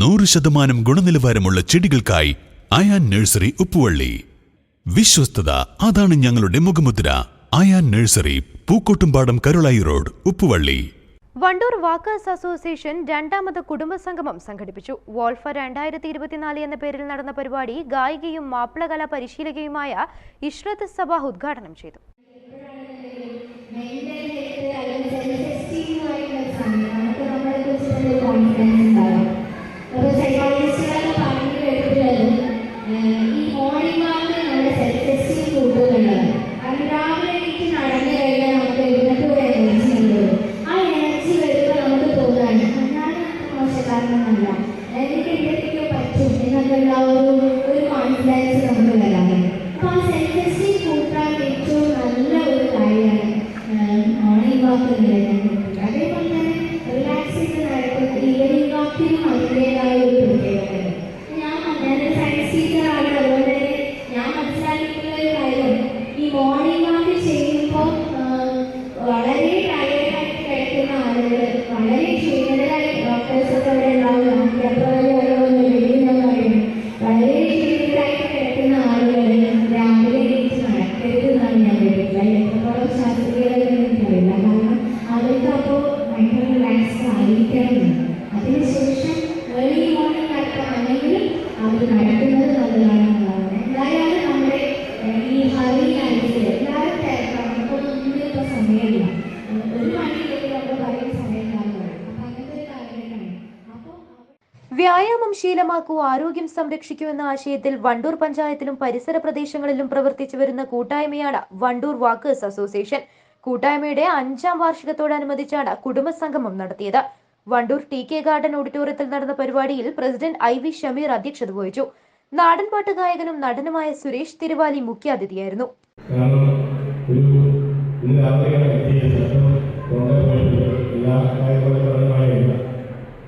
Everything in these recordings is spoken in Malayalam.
നൂറ് ശതമാനം ഗുണനിലവാരമുള്ള ചെടികൾക്കായി അയാൻ നഴ്സറി ഉപ്പുവള്ളി. വിശ്വസ്തത അതാണ് ഞങ്ങളുടെ മുഖമുദ്ര. Ayan nursery Pookkottumpadam Karulai road Uppuvalli. Wandoor walkers association രണ്ടാമത് കുടുംബസംഗമം സംഘടിപ്പിച്ചു. വോൾഫ രണ്ടായിരത്തി ഇരുപത്തിനാല് എന്ന പേരിൽ നടന്ന പരിപാടി ഗായികയും മാപ്പിളകലാ പരിശീലകയുമായ ഇഷ്രത്ത് സഭ ഉദ്ഘാടനം ചെയ്തു. പറ്റും വ്യായാമം ശീലമാക്കൂ ആരോഗ്യം സംരക്ഷിക്കൂ എന്ന ആശയത്തിൽ വണ്ടൂർ പഞ്ചായത്തിലും പരിസര പ്രദേശങ്ങളിലും പ്രവർത്തിച്ചു വരുന്ന കൂട്ടായ്മയാണ് വണ്ടൂർ വാക്കേഴ്സ് അസോസിയേഷൻ. കൂട്ടായ്മയുടെ അഞ്ചാം വാർഷികത്തോടനുബന്ധിച്ചാണ് കുടുംബസംഗമം നടത്തിയത്. വണ്ടൂർ ടി കെ ഗാർഡൻ ഓഡിറ്റോറിയത്തിൽ നടന്ന പരിപാടിയിൽ പ്രസിഡന്റ് ഐ വി ഷമീർ അധ്യക്ഷത വഹിച്ചു. നാടൻപാട്ട് ഗായകനും നടനുമായ സുരേഷ് തിരുവാലി മുഖ്യാതിഥിയായിരുന്നു. എല്ലാ ഒരു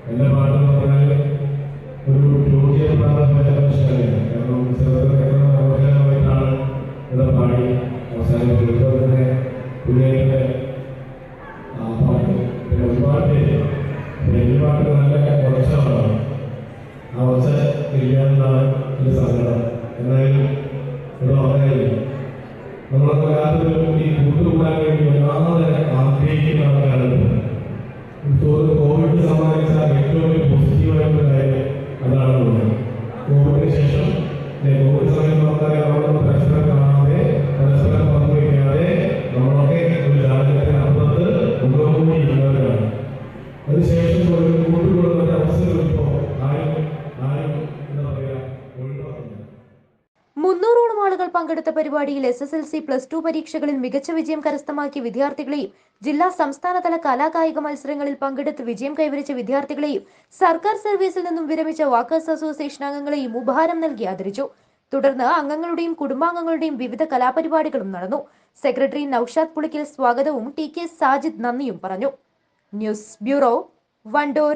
ഇന്ന് പുള്ളിയുടെ ആ പാട്ട്. പിന്നെ ഒരുപാട് പേര് പിന്നെ പാട്ട് നല്ല കുറച്ചാണ് ആ ഒച്ച ഇല്ലാന്നാണ് എന്റെ സങ്കടം. എന്നാലും ഇവിടെ പറഞ്ഞില്ല നമ്മളൊക്കെ എല്ലാവരും ഈ കൂട്ടുകൂടാൻ വേണ്ടി വല്ലാതെ ആഗ്രഹിക്കുന്ന ആൾക്കാരുണ്ട് തോന്നുന്നു കോവിഡ് ആളുകൾ പങ്കെടുത്ത പരിപാടിയിൽ S S L C plus two പരീക്ഷകളിൽ മികച്ച വിജയം കരസ്ഥമാക്കിയ വിദ്യാർത്ഥികളെയും ജില്ലാ സംസ്ഥാനതല കലാകായിക മത്സരങ്ങളിൽ പങ്കെടുത്ത് വിജയം കൈവരിച്ച വിദ്യാർത്ഥികളെയും സർക്കാർ സർവീസിൽ നിന്നും വിരമിച്ച വാക്കേഴ്സ് അസോസിയേഷൻ അംഗങ്ങളെയും ഉപഹാരം നൽകി ആദരിച്ചു. തുടർന്ന് അംഗങ്ങളുടെയും കുടുംബാംഗങ്ങളുടെയും വിവിധ കലാപരിപാടികളും നടന്നു. സെക്രട്ടറി നൌഷാദ് പുളിക്കൽ സ്വാഗതവും ടി കെ സാജിദ് നന്ദിയും പറഞ്ഞു. News bureau Wandoor.